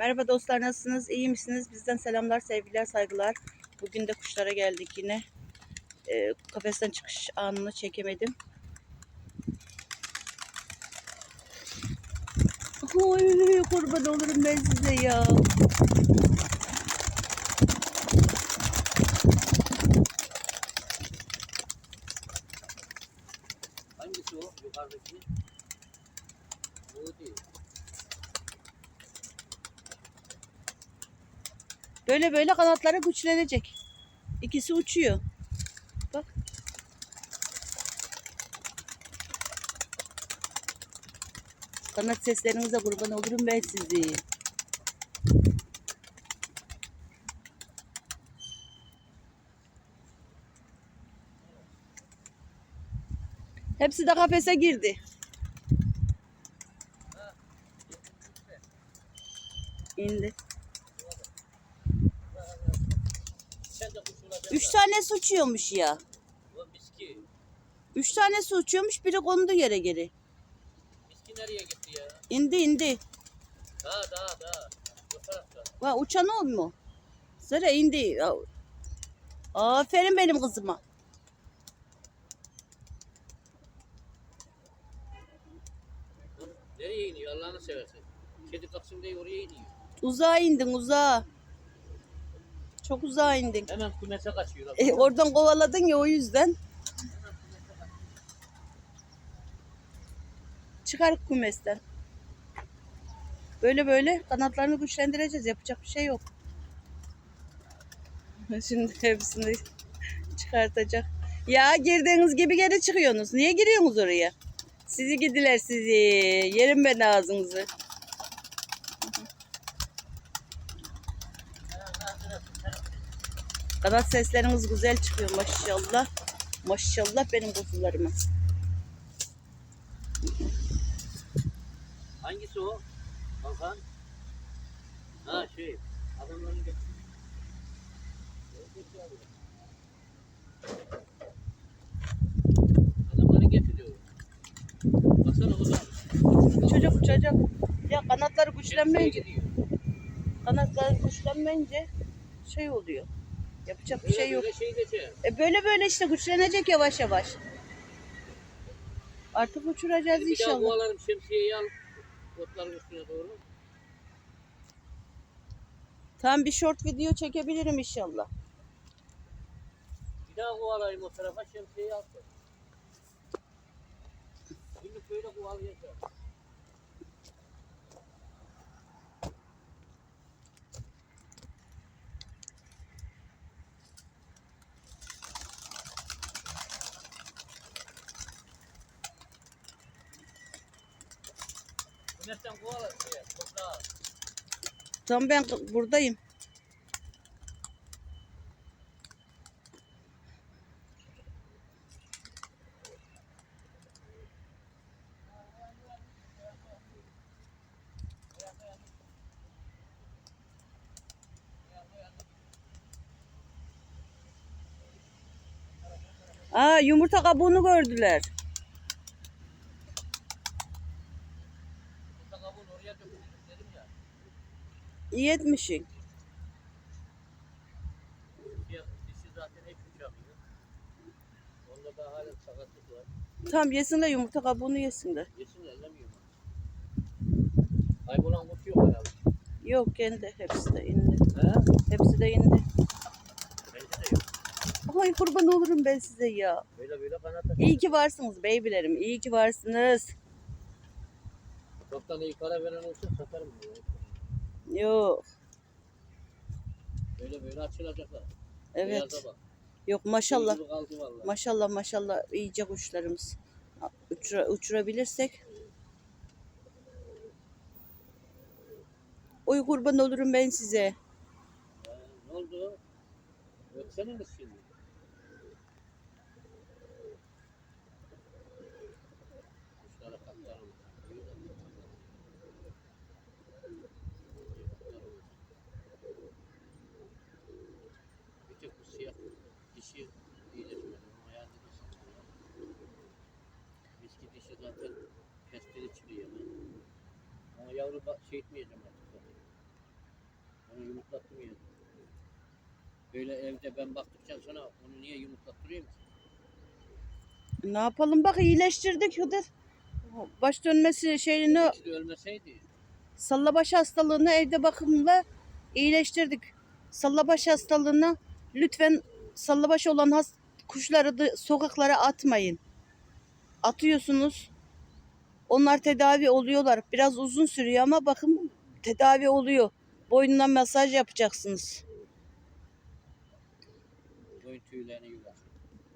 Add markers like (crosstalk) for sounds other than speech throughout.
Merhaba dostlar nasılsınız? İyi misiniz? Bizden selamlar, sevgiler, saygılar. Bugün de kuşlara geldik yine. Ee, kafesten çıkış anını çekemedim. Oy kurban olurum ben size ya. Hangisi o yukarıdaki? Bu değil. Böyle böyle kanatları güçlenecek. İkisi uçuyor. Bak. Kanat seslerinize kurban olurum ben sizi. Hepsi de kafese girdi. İndi. Üç tanesi uçuyormuş ya. Üç tanesi uçuyormuş biri kondu yere geri. Miski nereye gitti ya? İndi indi. Daha daha daha. Bu tarafta. Va uçan olmuyor. Sıra indi. Ya. Aferin benim kızıma. Nereye iniyor Allah'ını seversen. Kedi kapsın diye oraya iniyor. Uzağa indin uzağa. Çok uzağa indin. Hemen kümese kaçıyor. E, oradan kovaladın ya o yüzden. Çıkar kumesten. Böyle böyle kanatlarını güçlendireceğiz. Yapacak bir şey yok. (laughs) Şimdi hepsini çıkartacak. Ya girdiğiniz gibi geri çıkıyorsunuz. Niye giriyorsunuz oraya? Sizi gidiler sizi. Yerim ben ağzınızı. Kanat sesleriniz güzel çıkıyor maşallah. Maşallah benim kuzularıma. Hangisi o? Hakan. Ha şey. Adamların. Adamları getiriyor. Baksana o da. Çocuk çocuk. Ya kanatları güçlenmeyince, kanatları güçlenmeyince şey oluyor. Yapacak bir şey yok. Böyle şey. E böyle böyle işte güçlenecek yavaş yavaş. Artık uçuracağız Bir daha inşallah. kovalarım şemsiyeyi al. Otların üstüne doğru. Tam bir short video çekebilirim inşallah. Bir daha kovalayayım o tarafa şemsiyeyi al. Şimdi böyle kovalayacağım. Güneşten kovala. Şey, toprağa. Tam ben buradayım. Aa yumurta kabuğunu gördüler. Yumurta kabuğunu oraya dökülür dedim ya. İyi etmişsin. Dişi, dişi zaten hiç uçamıyor. Onda da halen sakatlık var. Tam yesinler yumurta kabuğunu yesinler. Yesin ellemiyor. Kaybolan kurt yok herhalde. Yok kendi hepsi de indi. He? Hepsi de indi. Bence de yok. Ay kurban olurum ben size ya. Böyle böyle kanat açıyor. İyi ki varsınız beybilerim. İyi ki varsınız. Toptan iyi para veren olsa satarım. diyor. Yok. Böyle böyle açılacaklar. Evet. Yok maşallah. Maşallah maşallah iyice kuşlarımız. Uçura, uçurabilirsek. Oy kurban olurum ben size. Ha, ne oldu? Ötsene mi şimdi? Kuşlara katlarım. İyi de. Bir tek bu siyah dişi iyileşmedi. Onun ayağı dişi. Miski dişi zaten kestiri çıkıyor. Ama yavru şey etmeyeceğim artık. zaten. Onu yumurtlattım ya. Böyle evde ben baktıktan sonra onu niye yumurtlattırıyorum ki? Ne yapalım bak iyileştirdik Hıdır. Baş dönmesi şeyini İkisi de ölmeseydi. sallabaş hastalığını evde bakımla iyileştirdik. Sallabaş hastalığını lütfen sallabaş olan has kuşları da sokaklara atmayın. Atıyorsunuz. Onlar tedavi oluyorlar. Biraz uzun sürüyor ama bakın tedavi oluyor. Boynuna masaj yapacaksınız. Boyun tüylerini yular.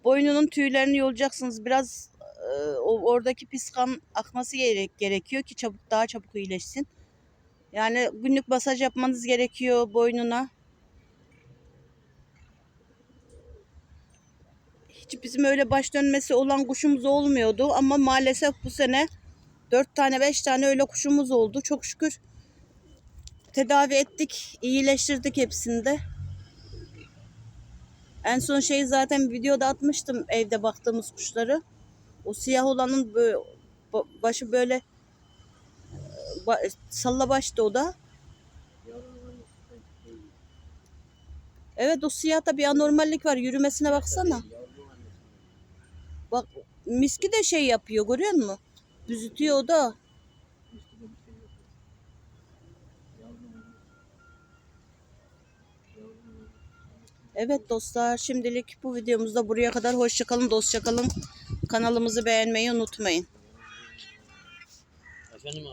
Boynunun tüylerini yolacaksınız. Biraz e, oradaki pis kan akması gerek, gerekiyor ki çabuk daha çabuk iyileşsin. Yani günlük masaj yapmanız gerekiyor boynuna. Hiç bizim öyle baş dönmesi olan kuşumuz olmuyordu ama maalesef bu sene dört tane beş tane öyle kuşumuz oldu. Çok şükür tedavi ettik, iyileştirdik hepsini de. En son şey zaten videoda atmıştım evde baktığımız kuşları. O siyah olanın bö- ba- başı böyle e, salla baştı o da. Evet o siyahta bir anormallik var. Yürümesine baksana. Bak miski de şey yapıyor görüyor musun? Büzütüyor o da. Evet dostlar şimdilik bu videomuzda buraya kadar. Hoşçakalın dostça kalın. Kanalımızı beğenmeyi unutmayın. Efendim abi.